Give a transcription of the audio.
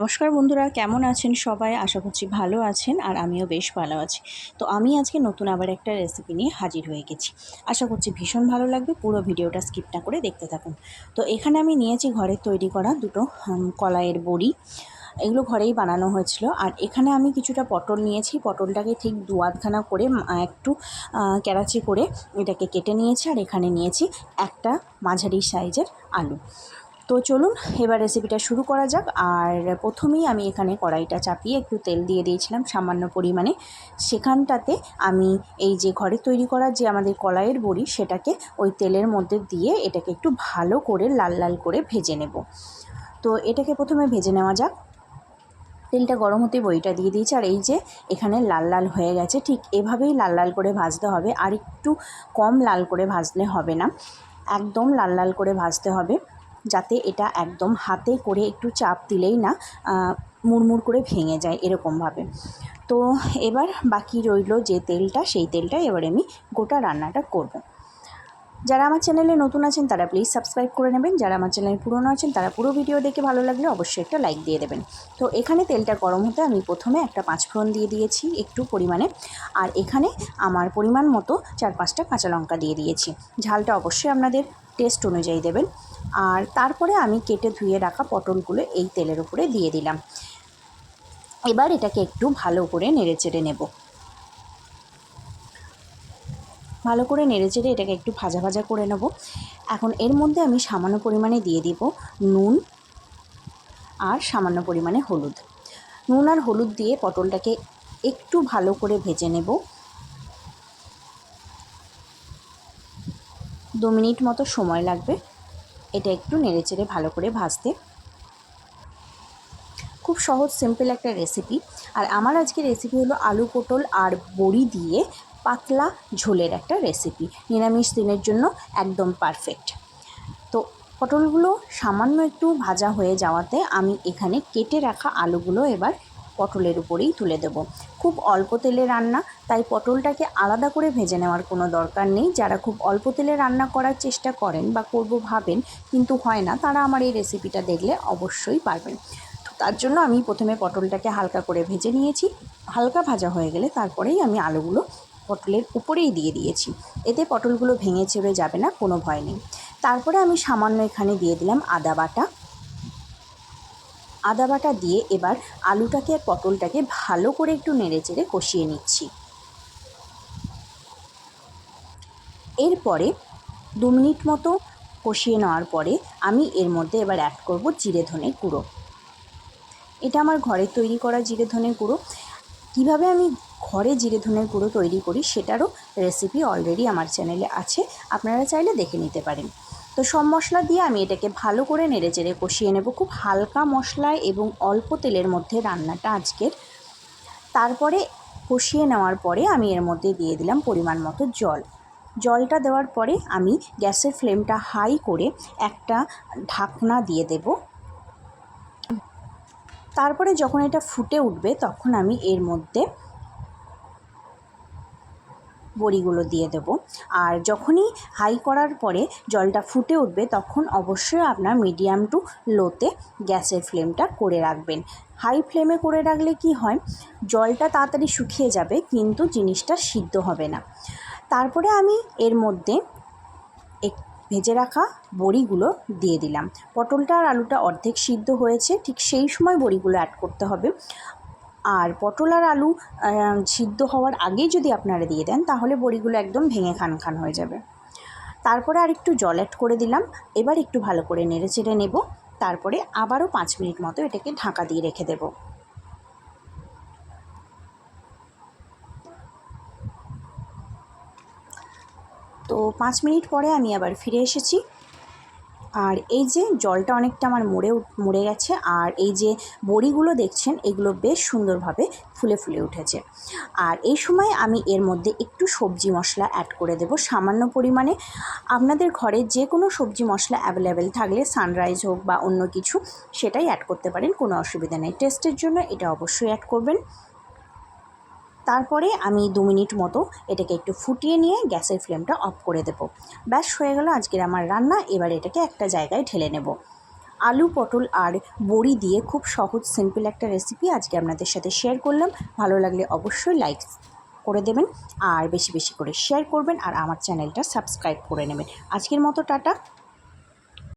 নমস্কার বন্ধুরা, কেমন আছেন সবাই? আশা করছি ভালো আছেন আর আমিও বেশ ভালো আছি। তো আমি আজকে নতুন আবার একটা রেসিপি নিয়ে হাজির হয়ে গেছি। আশা করছি ভীষণ ভালো লাগবে, পুরো ভিডিওটা স্কিপ না করে দেখতে থাকুন। তো এখানে আমি নিয়েছি ঘরে তৈরি করা দুটো কলাইয়ের বড়ি। এগুলো ঘরেই বানানো হয়েছিল। আর এখানে আমি কিছুটা পটল নিয়েছি। পটলটাকে ঠিক দু আধখানা করে একটু ক্যারাচি করে এটাকে কেটে নিয়েছি। আর এখানে নিয়েছি একটা মাঝারি সাইজের আলু। তো চলুন, এবার রেসিপিটা শুরু করা যাক। আর প্রথমেই আমি এখানে কড়াইটা চাপিয়ে একটু তেল দিয়ে দিয়েছিলাম সামান্য পরিমাণে। সেখানটাতে আমি এই যে ঘরে তৈরি করা যে আমাদের কলাইয়ের বড়ি, সেটাকে ওই তেলের মধ্যে দিয়ে এটাকে একটু ভালো করে লাল লাল করে ভেজে নেব। তো এটাকে প্রথমে ভেজে নেওয়া যাক। তেলটা গরম হতে বড়িটা দিয়ে দিয়েছি। আর এই যে এখানে লাল লাল হয়ে গেছে, ঠিক এভাবেই লাল লাল করে ভাজতে হবে। আর একটু কম লাল করে ভাজলে হবে না। একদম লাল লাল করে ভাজতে হবে। যাতে এটা একদম হাতে করে একটু চাপ দিলেই না মুড়মুড় করে ভেঙে যায় এরকমভাবে। তো এবার বাকি রইল যে তেলটা, সেই তেলটা এবার আমি গোটা রান্নাটা করব। যারা আমার চ্যানেলে নতুন আছেন তারা প্লিজ সাবস্ক্রাইব করে নেবেন। যারা আমার চ্যানেলে পুরনো আছেন তারা পুরো ভিডিও দেখে ভালো লাগলে অবশ্যই একটা লাইক দিয়ে দেবেন। তো এখানে তেলটা গরম হতে আমি প্রথমে একটা পাঁচফোড়ন দিয়ে দিয়েছি একটু পরিমাণে। আর এখানে আমার পরিমাণ মতো চার পাঁচটা কাঁচা লঙ্কা দিয়ে দিয়েছি। ঝালটা অবশ্যই আপনাদের টেস্ট অনুযায়ী দেবেন। আর তারপরে আমি কেটে ধুয়ে রাখা পটলগুলো এই তেলের উপরে দিয়ে দিলাম। এবার এটাকে একটু ভালো করে নেড়ে চেড়ে নেব। ভালো করে নেড়ে চেড়ে এটাকে একটু ভাজা ভাজা করে নেব। এখন এর মধ্যে আমি সামান্য পরিমাণে দিয়ে দিব নুন আর সামান্য পরিমাণে হলুদ। নুন আর হলুদ দিয়ে পটলটাকে একটু ভালো করে ভেজে নেব। দু মিনিট মতো সময় লাগবে। এটা একটু নেড়েচেড়ে ভালো করে ভাজতে। খুব সহজ সিম্পল একটা রেসিপি আর আমার আজকে রেসিপি হলো আলু পটল আর বড়ি দিয়ে পাতলা ঝোলের একটা রেসিপি নিরামিষ দিনের জন্য একদম পারফেক্ট তো পটলগুলো সামান্য একটু ভাজা হয়ে যাওয়াতে আমি এখানে কেটে রাখা আলুগুলো এবার পটলের উপরেই তুলে দেব। খুব অল্প তেলে রান্না, তাই পটলটাকে আলাদা করে ভেজে নেওয়ার কোনো দরকার নেই। যারা খুব অল্প তেলে রান্না করার চেষ্টা করেন বা করব ভাবেন, কিন্তু হয় না, তারা আমার এই রেসিপিটা দেখলে অবশ্যই পারবেন। তো তার জন্য আমি প্রথমে পটলটাকে হালকা করে ভেজে নিয়েছি। হালকা ভাজা হয়ে গেলে তারপরেই আমি আলুগুলো পটলের উপরেই দিয়ে দিয়েছি। এতে পটলগুলো ভেঙে চেড়ে যাবে না, কোনো ভয় নেই। তারপরে আমি সামান্য এখানে দিয়ে দিলাম আদা বাটা। আদা বাটা দিয়ে এবার আলুটাকে আর পটলটাকে ভালো করে একটু নেড়ে চেড়ে কষিয়ে নিচ্ছি। এরপরে দু মিনিট মতো কষিয়ে নেওয়ার পরে আমি এর মধ্যে এবার অ্যাড করব জিরে ধনে গুঁড়ো। এটা আমার ঘরে তৈরি করা জিরে ধনে গুঁড়ো। কীভাবে আমি ঘরে জিরে ধনের গুঁড়ো তৈরি করি সেটারও রেসিপি অলরেডি আমার চ্যানেলে আছে। আপনারা চাইলে দেখে নিতে পারেন। তো সব মশলা দিয়ে আমি এটাকে ভালো করে নেড়ে চেড়ে কষিয়ে নেব। খুব হালকা মশলায় এবং অল্প তেলের মধ্যে রান্নাটা আজকের। তারপরে কষিয়ে নেওয়ার পরে আমি এর মধ্যে দিয়ে দিলাম পরিমাণ মতো জল। জলটা দেওয়ার পরে আমি গ্যাসের ফ্লেমটা হাই করে একটা ঢাকনা দিয়ে দেব। তারপরে যখন এটা ফুটে উঠবে তখন আমি এর মধ্যে বড়িগুলো দিয়ে দেব। আর যখনই হাই করার পরে জলটা ফুটে উঠবে, তখন অবশ্যই আপনার মিডিয়াম টু লোতে গ্যাসের ফ্লেমটা করে রাখবেন। হাই ফ্লেমে করে রাখলে কি হয়, জলটা তাড়াতাড়ি শুকিয়ে যাবে, কিন্তু জিনিসটা সিদ্ধ হবে না। তারপরে আমি এর মধ্যে এক, ভেজে রাখা বড়িগুলো দিয়ে দিলাম। পটলটা আর আলুটা অর্ধেক সিদ্ধ হয়েছে, ঠিক সেই সময় বড়িগুলো অ্যাড করতে হবে। আর পটল আর আলু সিদ্ধ হওয়ার আগেই যদি আপনারা দিয়ে দেন, তাহলে বড়িগুলো একদম ভেঙে খান খান হয়ে যাবে। তারপরে আর একটু জল অ্যাড করে দিলাম। এবার একটু ভালো করে নেড়ে চেড়ে নেব। তারপরে আবারও পাঁচ মিনিট মতো এটাকে ঢাকা দিয়ে রেখে দেবো। তো পাঁচ মিনিট পরে আমি আবার ফিরে এসেছি। আর এই যে জলটা অনেকটা আমার মরে মরে গেছে, আর এই যে বড়িগুলো দেখছেন, এগুলো বেশ সুন্দরভাবে ফুলে ফুলে উঠেছে। আর এই সময় আমি এর মধ্যে একটু সবজি মশলা অ্যাড করে দেব, সামান্য পরিমাণে। আপনাদের ঘরে যে কোনো সবজি মশলা অ্যাভেলেবেল থাকলে সানরাইজ হোক বা অন্য কিছু, সেটাই অ্যাড করতে পারেন, কোনো অসুবিধা নেই। টেস্টের জন্য এটা অবশ্যই অ্যাড করবেন। তারপরে আমি দু মিনিট মতো এটাকে একটু ফুটিয়ে নিয়ে গ্যাসের ফ্লেমটা অফ করে দেবো। ব্যাস, হয়ে গেল আজকের আমার রান্না। এবার এটাকে একটা জায়গায় ঢেলে নেব। আলু, পটল আর বড়ি দিয়ে খুব সহজ সিম্পল একটা রেসিপি আজকে আপনাদের সাথে শেয়ার করলাম। ভালো লাগলে অবশ্যই লাইক করে দেবেন আর বেশি বেশি করে শেয়ার করবেন আর আমার চ্যানেলটা সাবস্ক্রাইব করে নেবেন। আজকের মতো, টাটা।